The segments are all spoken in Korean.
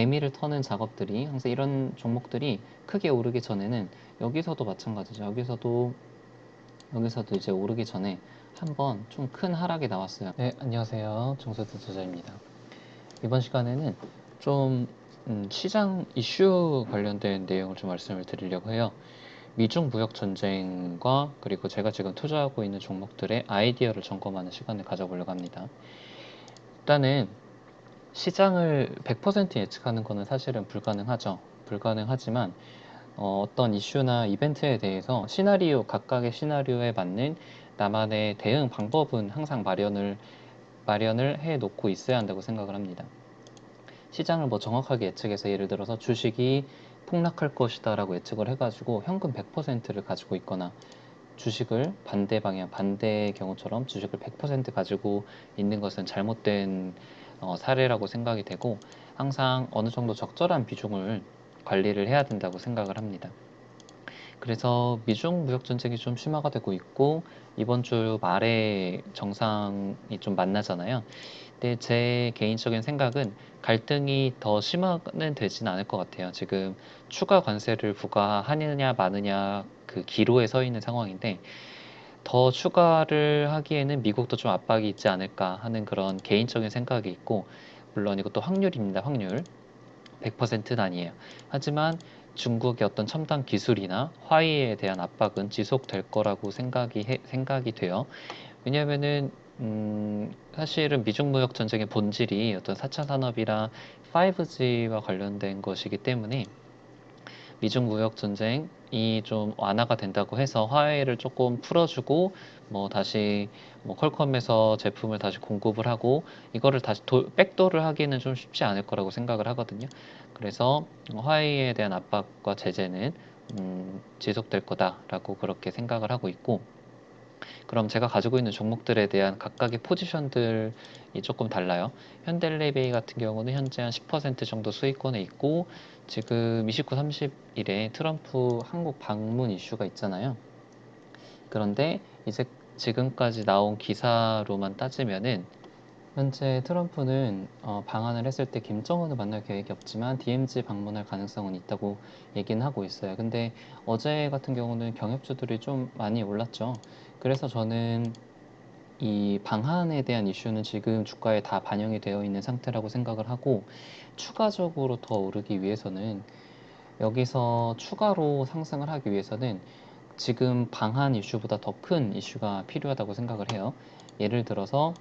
개미를 터는 작업들이 항상 이런 종목들이 크게 오르기 전에는 여기서도 마찬가지죠. 여기서도 여기서도 이제 오르기 전에 한번 좀 큰 하락이 나왔어요. 네, 안녕하세요. 정서드 투자입니다. 이번 시간에는 좀 음, 시장 이슈 관련된 내용을 좀 말씀을 드리려고 해요. 미중 무역 전쟁과 그리고 제가 지금 투자하고 있는 종목들의 아이디어를 점검하는 시간을 가져보려고 합니다. 일단은 시장을 100% 예측하는 것은 사실은 불가능하죠. 불가능하지만 어, 어떤 이슈나 이벤트에 대해서 시나리오 각각의 시나리오에 맞는 나만의 대응 방법은 항상 마련을 마련을 해 놓고 있어야 한다고 생각을 합니다. 시장을 뭐 정확하게 예측해서 예를 들어서 주식이 폭락할 것이다라고 예측을 해가지고 현금 100%를 가지고 있거나 주식을 반대 방향 반대의 경우처럼 주식을 100% 가지고 있는 것은 잘못된 어, 사례라고 생각이 되고 항상 어느 정도 적절한 비중을 관리를 해야 된다고 생각을 합니다. 그래서 미중 무역 전쟁이 좀 심화가 되고 있고 이번 주 말에 정상이 좀 만나잖아요. 근데 제 개인적인 생각은 갈등이 더 심화는 되진 않을 것 같아요. 지금 추가 관세를 부과하느냐 마느냐 그 기로에 서 있는 상황인데 더 추가를 하기에는 미국도 좀 압박이 있지 않을까 하는 그런 개인적인 생각이 있고 물론 이것도 확률입니다. 확률 100%는 아니에요. 하지만 중국의 어떤 첨단 기술이나 화이에 대한 압박은 지속될 거라고 생각이 해, 생각이 돼요. 왜냐하면은 음, 사실은 미중 무역 전쟁의 본질이 어떤 4차 산업이랑 5G와 관련된 것이기 때문에 미중 무역 전쟁이 좀 완화가 된다고 해서 화해를 조금 풀어주고 뭐 다시 뭐 퀄컴에서 제품을 다시 공급을 하고 이거를 다시 도, 백도를 하기는 좀 쉽지 않을 거라고 생각을 하거든요. 그래서 화해에 대한 압박과 제재는 음, 지속될 거다라고 그렇게 생각을 하고 있고 그럼 제가 가지고 있는 종목들에 대한 각각의 포지션들이 조금 달라요. 현대레이베이 같은 경우는 현재 한 10% 정도 수익권에 있고 지금 29, 30일에 트럼프 한국 방문 이슈가 있잖아요. 그런데 이제 지금까지 나온 기사로만 따지면은 현재 트럼프는 어, 방한을 했을 때 김정은을 만날 계획이 없지만 DMZ 방문할 가능성은 있다고 얘기는 하고 있어요. 근데 어제 같은 경우는 경협주들이 좀 많이 올랐죠. 그래서 저는 이 방한에 대한 이슈는 지금 주가에 다 반영이 되어 있는 상태라고 생각을 하고 추가적으로 더 오르기 위해서는 여기서 추가로 상승을 하기 위해서는 지금 방한 이슈보다 더 큰 이슈가 필요하다고 생각을 해요. 예를 들어서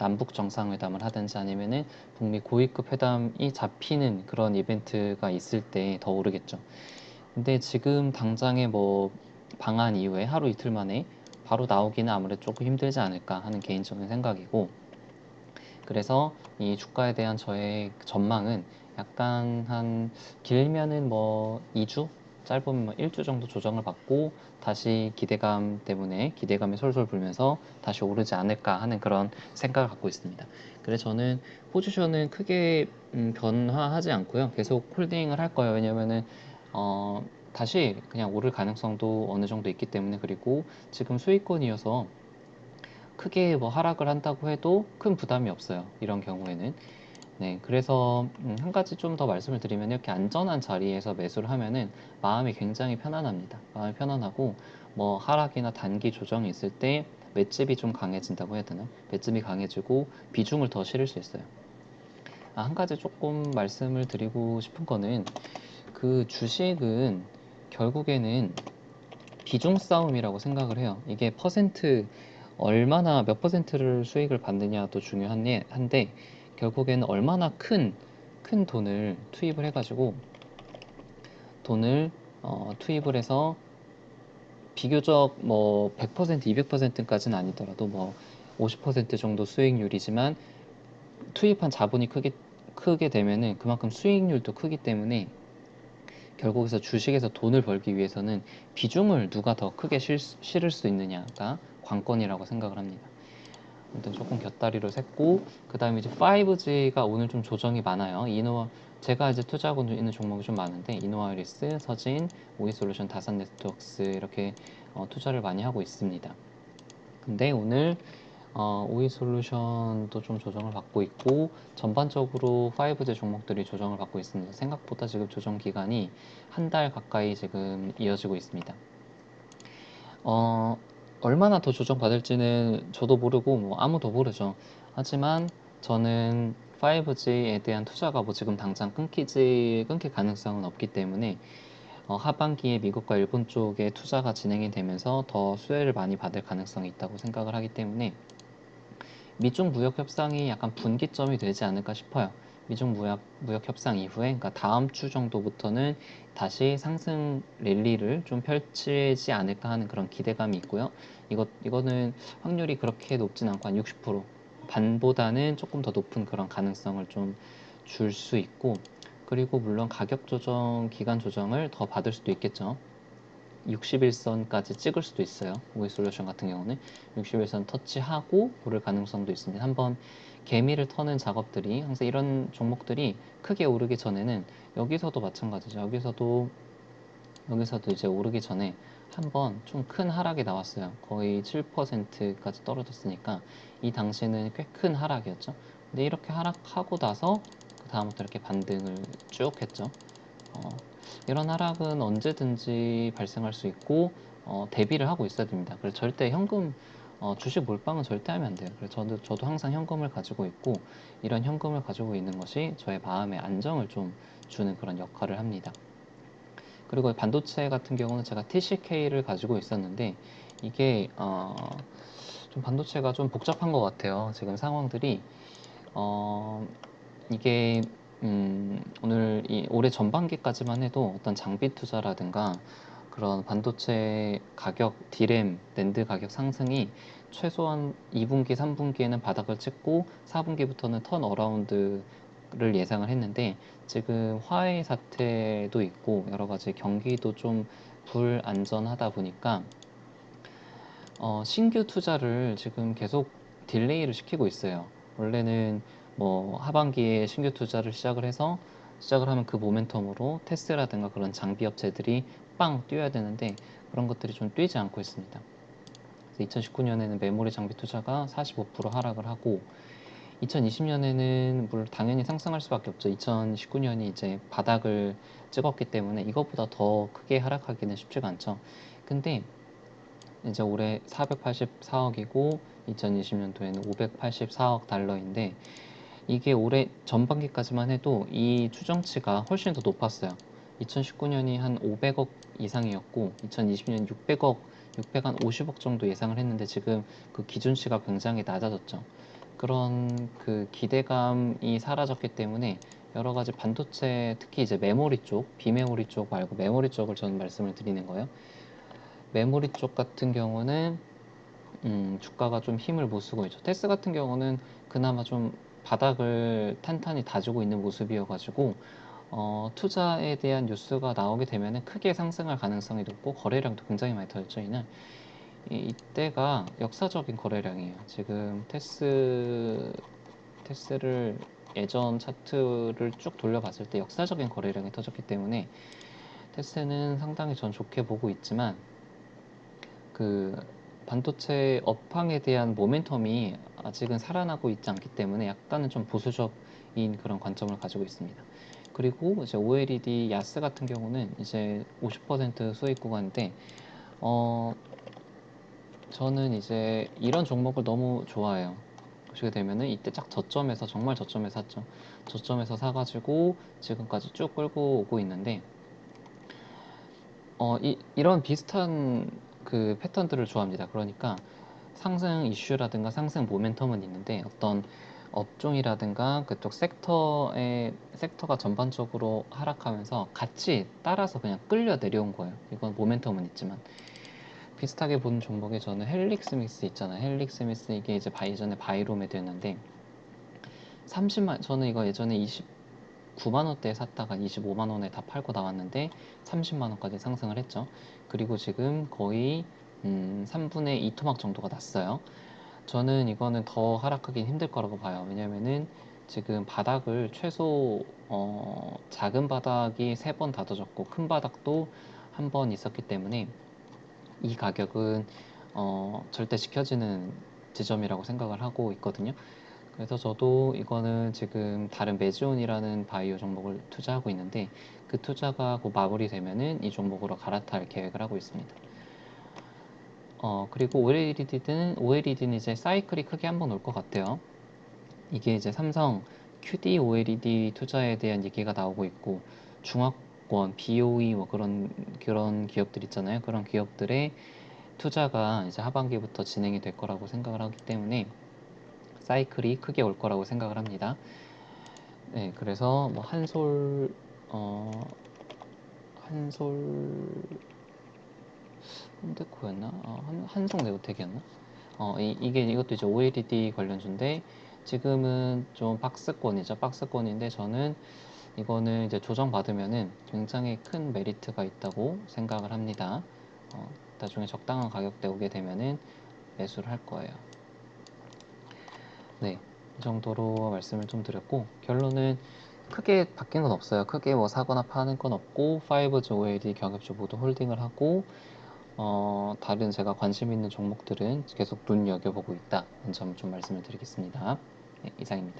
남북 정상회담을 하든지 아니면은 북미 고위급 회담이 잡히는 그런 이벤트가 있을 때 더 오르겠죠. 근데 지금 당장에 뭐 방한 이후에 하루 이틀 만에 바로 나오기는 아무래도 조금 힘들지 않을까 하는 개인적인 생각이고 그래서 이 주가에 대한 저의 전망은 약간 한 길면은 뭐 2주 짧으면 뭐 1주 정도 조정을 받고 다시 기대감 때문에 기대감이 솔솔 불면서 다시 오르지 않을까 하는 그런 생각을 갖고 있습니다. 그래서 저는 포지션은 크게 음, 변화하지 않고요. 계속 홀딩을 할 거예요. 왜냐면은 어, 다시 그냥 오를 가능성도 어느 정도 있기 때문에 그리고 지금 수익권이어서 크게 뭐 하락을 한다고 해도 큰 부담이 없어요. 이런 경우에는. 네, 그래서 음, 한 가지 좀 더 말씀을 드리면 이렇게 안전한 자리에서 매수를 하면은 마음이 굉장히 편안합니다. 마음이 편안하고 뭐 하락이나 단기 조정이 있을 때 맷집이 좀 강해진다고 해야 되나? 맷집이 강해지고 비중을 더 실을 수 있어요. 아, 한 가지 조금 말씀을 드리고 싶은 거는 그 주식은 결국에는 비중 싸움이라고 생각을 해요. 이게 퍼센트 얼마나 몇 퍼센트를 수익을 받느냐도 중요한데 한데 결국에는 얼마나 큰 큰 돈을 투입을 해가지고 돈을 어, 투입을 해서 비교적 뭐 100% 200%까지는 아니더라도 뭐 50% 정도 수익률이지만 투입한 자본이 크게 크게 되면은 그만큼 수익률도 크기 때문에 결국에서 주식에서 돈을 벌기 위해서는 비중을 누가 더 크게 실, 실을 수 있느냐가 관건이라고 생각을 합니다. 아무튼 조금 곁다리로 샜고 그 다음에 이제 5G가 오늘 좀 조정이 많아요. 이노 제가 이제 투자하고 있는 종목이 좀 많은데 이노아이리스, 서진, 오이솔루션, 다산네트워크스 이렇게 어, 투자를 많이 하고 있습니다. 근데 오늘 어, 오이 솔루션도 좀 조정을 받고 있고 전반적으로 5G 종목들이 조정을 받고 있습니다. 생각보다 지금 조정 기간이 한 달 가까이 지금 이어지고 있습니다. 어, 얼마나 더 조정 받을지는 저도 모르고 뭐 아무도 모르죠. 하지만 저는 5G에 대한 투자가 뭐 지금 당장 끊기지 끊길 가능성은 없기 때문에 어, 하반기에 미국과 일본 쪽에 투자가 진행이 되면서 더 수혜를 많이 받을 가능성이 있다고 생각을 하기 때문에 미중 무역 협상이 약간 분기점이 되지 않을까 싶어요. 미중 무역, 무역 협상 이후에, 그러니까 다음 주 정도부터는 다시 상승 랠리를 좀 펼치지 않을까 하는 그런 기대감이 있고요. 이것, 이거는 확률이 그렇게 높진 않고 한 60%, 반보다는 조금 더 높은 그런 가능성을 좀 줄 수 있고, 그리고 물론 가격 조정, 기간 조정을 더 받을 수도 있겠죠. 60일선까지 찍을 수도 있어요. 오이 솔루션 같은 경우는 60일선 터치하고 오를 가능성도 있습니다. 한번 개미를 터는 작업들이 항상 이런 종목들이 크게 오르기 전에는 여기서도 마찬가지죠. 여기서도 여기서도 이제 오르기 전에 한번 좀 큰 하락이 나왔어요. 거의 7%까지 떨어졌으니까 이 당시에는 꽤 큰 하락이었죠. 근데 이렇게 하락하고 나서 그 다음부터 이렇게 반등을 쭉 했죠. 어, 이런 하락은 언제든지 발생할 수 있고 어, 대비를 하고 있어야 됩니다. 그래서 절대 현금 어, 주식 몰빵은 절대 하면 안 돼요. 그래서 저도, 저도 항상 현금을 가지고 있고 이런 현금을 가지고 있는 것이 저의 마음의 안정을 좀 주는 그런 역할을 합니다. 그리고 반도체 같은 경우는 제가 TCK를 가지고 있었는데 이게 어, 좀 반도체가 좀 복잡한 것 같아요. 지금 상황들이 어, 이게 음, 오늘 이 올해 전반기까지만 해도 어떤 장비 투자라든가 그런 반도체 가격, 디램, 낸드 가격 상승이 최소한 2분기, 3분기에는 바닥을 찍고 4분기부터는 턴 어라운드를 예상을 했는데 지금 화해 사태도 있고 여러 가지 경기도 좀 불안전하다 보니까 어, 신규 투자를 지금 계속 딜레이를 시키고 있어요. 원래는 뭐 하반기에 신규 투자를 시작을 해서 시작을 하면 그 모멘텀으로 테스라든가 그런 장비 업체들이 빵 뛰어야 되는데 그런 것들이 좀 뛰지 않고 있습니다. 2019년에는 메모리 장비 투자가 45% 하락을 하고 2020년에는 물론 당연히 상승할 수밖에 없죠. 2019년이 이제 바닥을 찍었기 때문에 이것보다 더 크게 하락하기는 쉽지가 않죠. 근데 이제 올해 484억이고 2020년도에는 584억 달러인데 이게 올해 전반기까지만 해도 이 추정치가 훨씬 더 높았어요. 2019년이 한 500억 이상이었고 2020년 600억, 650억 정도 예상을 했는데 지금 그 기준치가 굉장히 낮아졌죠. 그런 그 기대감이 사라졌기 때문에 여러 가지 반도체 특히 이제 메모리 쪽, 비메모리 쪽 말고 메모리 쪽을 저는 말씀을 드리는 거예요. 메모리 쪽 같은 경우는 음, 주가가 좀 힘을 못 쓰고 있죠. 테스 같은 경우는 그나마 좀 바닥을 탄탄히 다지고 있는 모습이어가지고 어, 투자에 대한 뉴스가 나오게 되면 크게 상승할 가능성이 높고 거래량도 굉장히 많이 터졌죠 이날 이, 이때가 역사적인 거래량이에요 지금 테스 테스를 예전 차트를 쭉 돌려봤을 때 역사적인 거래량이 터졌기 때문에 테스는 상당히 전 좋게 보고 있지만 그 반도체 업황에 대한 모멘텀이 아직은 살아나고 있지 않기 때문에 약간은 좀 보수적인 그런 관점을 가지고 있습니다. 그리고 이제 OLED 야스 같은 경우는 이제 50% 수익 구간인데 어 저는 이제 이런 종목을 너무 좋아해요. 보시게 되면은 이때 딱 저점에서 정말 저점에 샀죠. 저점에서 사가지고 지금까지 쭉 끌고 오고 있는데 어, 이, 이런 비슷한 그 패턴들을 좋아합니다. 그러니까 상승 이슈라든가 상승 모멘텀은 있는데 어떤 업종이라든가 그쪽 섹터의 섹터가 전반적으로 하락하면서 같이 따라서 그냥 끌려 내려온 거예요. 이건 모멘텀은 있지만 비슷하게 보는 종목에 저는 헬릭스 미스 있잖아요. 헬릭스 미스 이게 이제 바, 이전에 바이로메드였는데 30만 저는 이거 예전에 29만 원대에 샀다가 25만 원에 다 팔고 나왔는데 30만 원까지 상승을 했죠. 그리고 지금 거의 음, 3분의 2 토막 정도가 났어요. 저는 이거는 더 하락하기 힘들 거라고 봐요. 왜냐면은 지금 바닥을 최소 어, 작은 바닥이 세 번 다져졌고 큰 바닥도 한 번 있었기 때문에 이 가격은 어, 절대 지켜지는 지점이라고 생각을 하고 있거든요. 그래서 저도 이거는 지금 다른 메지온이라는 바이오 종목을 투자하고 있는데 그 투자가 곧 마무리되면은 이 종목으로 갈아탈 계획을 하고 있습니다. 어, 그리고 OLED는, OLED는 이제 사이클이 크게 한 번 올 것 같아요. 이게 이제 삼성 QD OLED 투자에 대한 얘기가 나오고 있고 중화권, BOE 뭐 그런 그런 기업들 있잖아요. 그런 기업들의 투자가 이제 하반기부터 진행이 될 거라고 생각을 하기 때문에 사이클이 크게 올 거라고 생각을 합니다. 네, 그래서 뭐 한솔 어 한솔 현대코였나? 어, 한, 한성 네오텍이었나? 어, 이, 이게 이것도 이제 OLED 관련주인데 지금은 좀 박스권이죠. 박스권인데 저는 이거는 이제 조정받으면은 굉장히 큰 메리트가 있다고 생각을 합니다. 어, 나중에 적당한 가격대 오게 되면은 매수를 할 거예요. 네, 이 정도로 말씀을 좀 드렸고 결론은 크게 바뀐 건 없어요. 크게 뭐 사거나 파는 건 없고 5G OLED 경협주 모두 홀딩을 하고 어, 다른 제가 관심 있는 종목들은 계속 눈여겨보고 있다는 점 좀 말씀을 드리겠습니다. 네, 이상입니다.